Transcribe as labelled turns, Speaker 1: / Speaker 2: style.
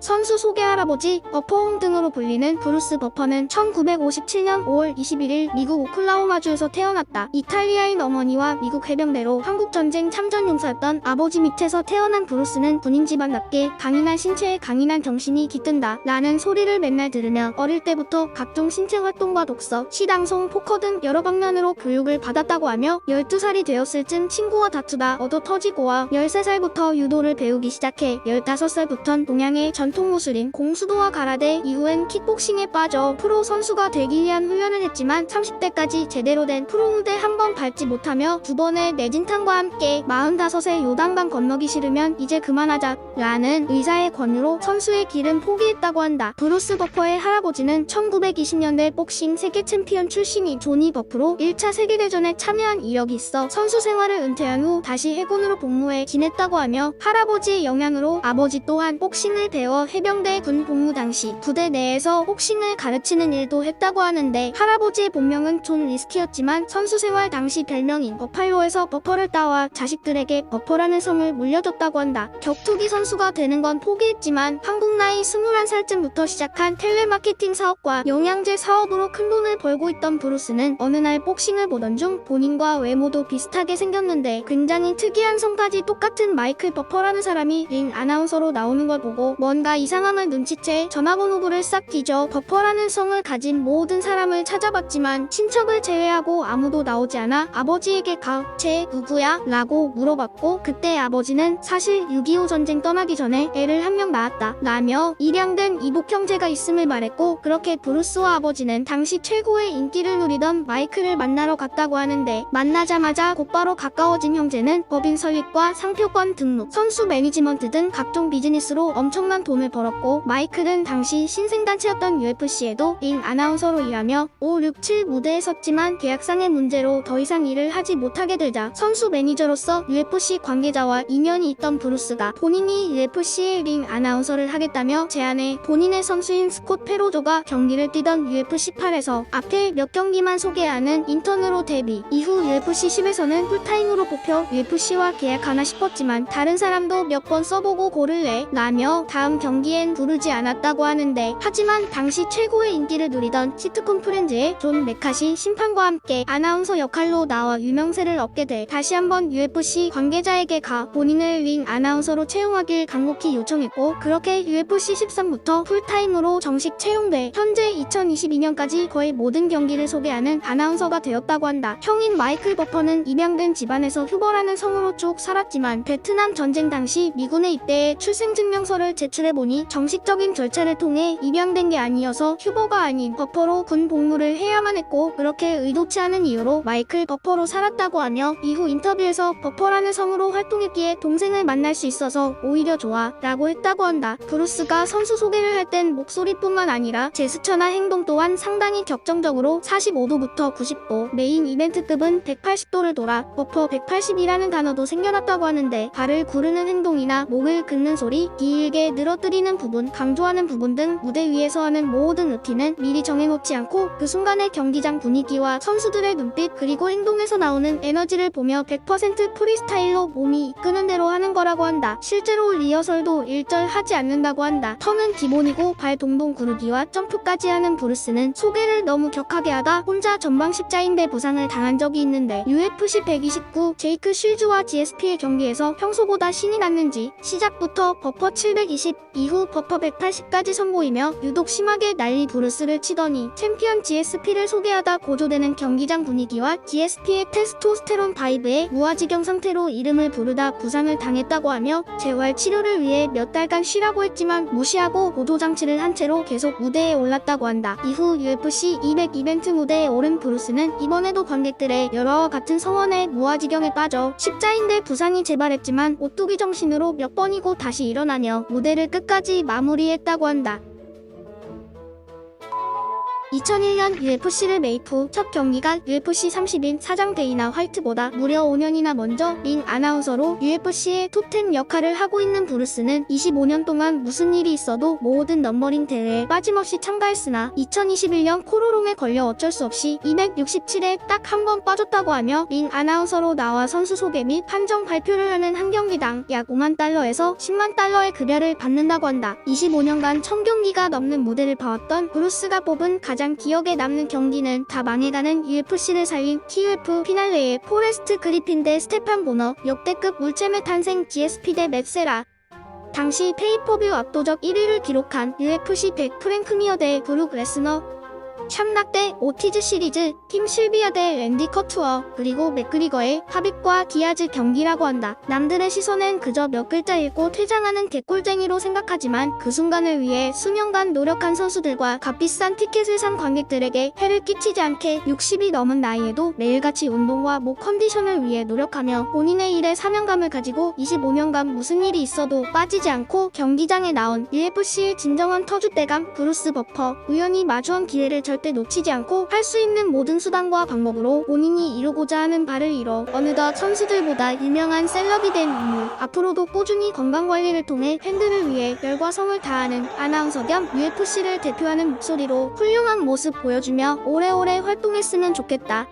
Speaker 1: 선수 소개 할아버지 버퍼홍 등으로 불리는 브루스 버퍼는 1957년 5월 21일 미국 오클라호마주에서 태어났다. 이탈리아인 어머니와 미국 해병대로 한국전쟁 참전 용사였던 아버지 밑에서 태어난 브루스는 군인 집안답게 강인한 신체에 강인한 정신이 깃든다. 라는 소리를 맨날 들으며 어릴 때부터 각종 신체 활동과 독서, 시당송, 포커 등 여러 방면으로 교육을 받았다고 하며 12살이 되었을 쯤 친구와 다투다 얻어 터지고와 13살부터 유도를 배우기 시작해 15살부턴 동양의 전통 무술인 공수도와 가라데 이후엔 킥복싱에 빠져 프로 선수가 되기 위한 훈련을 했지만 30대까지 제대로 된 프로 무대 한 번 밟지 못하며 두 번의 내진탕과 함께 45세 요단강 건너기 싫으면 이제 그만하자 라는 의사의 권유로 선수의 길은 포기했다고 한다. 브루스 버퍼의 할아버지는 1920년대 복싱 세계 챔피언 출신이 조니 버프로 1차 세계대전에 참여한 이력이 있어 선수 생활을 은퇴한 후 다시 해군으로 복무해 지냈다고 하며 할아버지의 영향으로 아버지 또한 복싱을 배워 해병대 군 복무 당시 부대 내에서 복싱을 가르치는 일도 했다고 하는데 할아버지의 본명은 존 리스키였지만 선수 생활 당시 별명인 버팔로에서 버퍼를 따와 자식들에게 버퍼라는 성을 물려줬다고 한다. 격투기 선수 가 되는 건 포기했지만 한국 나이 21살쯤부터 시작한 텔레마케팅 사업과 영양제 사업으로 큰 돈을 벌고 있던 브루스는 어느 날 복싱을 보던 중 본인과 외모도 비슷하게 생겼는데 굉장히 특이한 성까지 똑같은 마이클 버퍼라는 사람이 링 아나운서로 나오는 걸 보고 뭔가 이상함을 눈치채 전화번호부를 싹 뒤져 버퍼라는 성을 가진 모든 사람을 찾아봤지만 친척을 제외하고 아무도 나오지 않아 아버지에게 가, 쟤 누구야? 라고 물어봤고 그때 아버지는 사실 6.25 전쟁 떠나 기 전에 애를 한 명 낳았다. 라며 일양된 이복 형제가 있음을 말했고 그렇게 브루스와 아버지는 당시 최고의 인기를 누리던 마이클을 만나러 갔다고 하는데 만나자마자 곧바로 가까워진 형제는 법인 설립과 상표권 등록, 선수 매니지먼트 등 각종 비즈니스로 엄청난 돈을 벌었고 마이클은 당시 신생단체였던 UFC에도 링 아나운서로 일하며 5, 6, 7 무대에 섰지만 계약상의 문제로 더 이상 일을 하지 못하게 되자 선수 매니저로서 UFC 관계자와 인연이 있던 브루스가 본인이 UFC의 링 아나운서를 하겠다며 제안해 본인의 선수인 스콧 페로조가 경기를 뛰던 UFC 8에서 앞에 몇 경기만 소개하는 인턴으로 데뷔 이후 UFC 10에서는 풀타임으로 뽑혀 UFC와 계약하나 싶었지만 다른 사람도 몇 번 써보고 고를래 라며 다음 경기엔 부르지 않았다고 하는데 하지만 당시 최고의 인기를 누리던 시트콤 프렌즈의 존 메카시 심판과 함께 아나운서 역할로 나와 유명세를 얻게 돼 다시 한번 UFC 관계자에게 가 본인을 링 아나운서로 채용하 길 간곡히 요청했고 그렇게 UFC 13부터 풀타임으로 정식 채용돼 현재 2022년까지 거의 모든 경기를 소개하는 아나운서가 되었다고 한다. 형인 마이클 버퍼는 입양된 집안에서 휴버라는 성으로 쭉 살았지만 베트남 전쟁 당시 미군에 입대해 출생증명서를 제출해보니 정식적인 절차를 통해 입양된 게 아니어서 휴버가 아닌 버퍼로 군 복무를 해야만 했고 그렇게 의도치 않은 이유로 마이클 버퍼로 살았다고 하며 이후 인터뷰에서 버퍼라는 성으로 활동했기에 동생을 만날 수 있어서 오히려 좋아 라고 했다고 한다. 브루스가 선수 소개를 할 땐 목소리뿐만 아니라 제스처나 행동 또한 상당히 격정적으로 45도부터 90도 메인 이벤트급은 180도를 돌아 버퍼 180이라는 단어도 생겨났다고 하는데 발을 구르는 행동이나 목을 긋는 소리, 길게 늘어뜨리는 부분, 강조하는 부분 등 무대 위에서 하는 모든 루틴은 미리 정해놓지 않고 그 순간의 경기장 분위기와 선수들의 눈빛 그리고 행동에서 나오는 에너지를 보며 100% 프리스타일로 몸이 이끄는 대로 하는 거라고 한다. 실제로 리허설도 일절 하지 않는다고 한다. 턴은 기본이고 발 동동 구르기와 점프까지 하는 브루스는 소개를 너무 격하게 하다 혼자 전방 십자인대 부상을 당한 적이 있는데 UFC 129 제이크 쉴즈와 GSP의 경기에서 평소보다 신이 났는지 시작부터 버퍼 720 이후 버퍼 180까지 선보이며 유독 심하게 난리 브루스를 치더니 챔피언 GSP를 소개하다 고조되는 경기장 분위기와 GSP의 테스토스테론 바이브에 무아지경 상태로 이름을 부르다 부상을 당했다고 하며 재활 치료를 위해 몇 달간 쉬라고 했지만 무시하고 보조장치를 한 채로 계속 무대에 올랐다고 한다. 이후 UFC 200 이벤트 무대에 오른 브루스는 이번에도 관객들의 열화와 같은 성원에 무아지경에 빠져 십자인대 부상이 재발했지만 오뚜기 정신으로 몇 번이고 다시 일어나며 무대를 끝까지 마무리했다고 한다. 2001년 UFC를 후첫 경기가 UFC 30인 사장 데이나 화이트보다 무려 5년이나 먼저 링 아나운서로 UFC의 톱10 역할을 하고 있는 브루스는 25년 동안 무슨 일이 있어도 모든 넘버링 대회에 빠짐없이 참가했으나 2021년 코로롱에 걸려 어쩔 수 없이 267에 딱한 번 빠졌다고 하며 링 아나운서로 나와 선수 소개 및 판정 발표를 하는 한 경기당 약 5만 달러에서 10만 달러의 급여를 받는다고 한다. 25년간 1000경기가 넘는 무대를 봐왔던 브루스가 뽑은 가장 기억에 남는 경기는 다 망해가는 UFC를 살린 TUF 피날레의 포레스트 그리핀 대 스테판 보너 역대급 물체의 탄생 GSP 대 맵세라. 당시 페이퍼뷰 압도적 1위를 기록한 UFC 100 프랭크 미어 대 브룩 레스너 참락 대 오티즈 시리즈 팀 실비아 대 랜디 커투어 그리고 맥그리거의 하빅과 디아즈 경기라고 한다. 남들의 시선엔 그저 몇 글자 읽고 퇴장하는 개꿀쟁이로 생각하지만 그 순간을 위해 수년간 노력한 선수들과 값비싼 티켓을 산 관객들에게 해를 끼치지 않게 60이 넘은 나이에도 매일같이 운동과 목 컨디션을 위해 노력하며 본인의 일에 사명감을 가지고 25년간 무슨 일이 있어도 빠지지 않고 경기장에 나온 UFC의 진정한 터줏대감 브루스 버퍼 우연히 마주한 기회를 절대 놓치지 않고 할 수 있는 모든 수단과 방법으로 본인이 이루고자 하는 바를 이뤄 어느덧 선수들보다 유명한 셀럽이 된 인물 앞으로도 꾸준히 건강관리를 통해 팬들을 위해 열과 성을 다하는 아나운서 겸 UFC를 대표하는 목소리로 훌륭한 모습 보여주며 오래오래 활동했으면 좋겠다.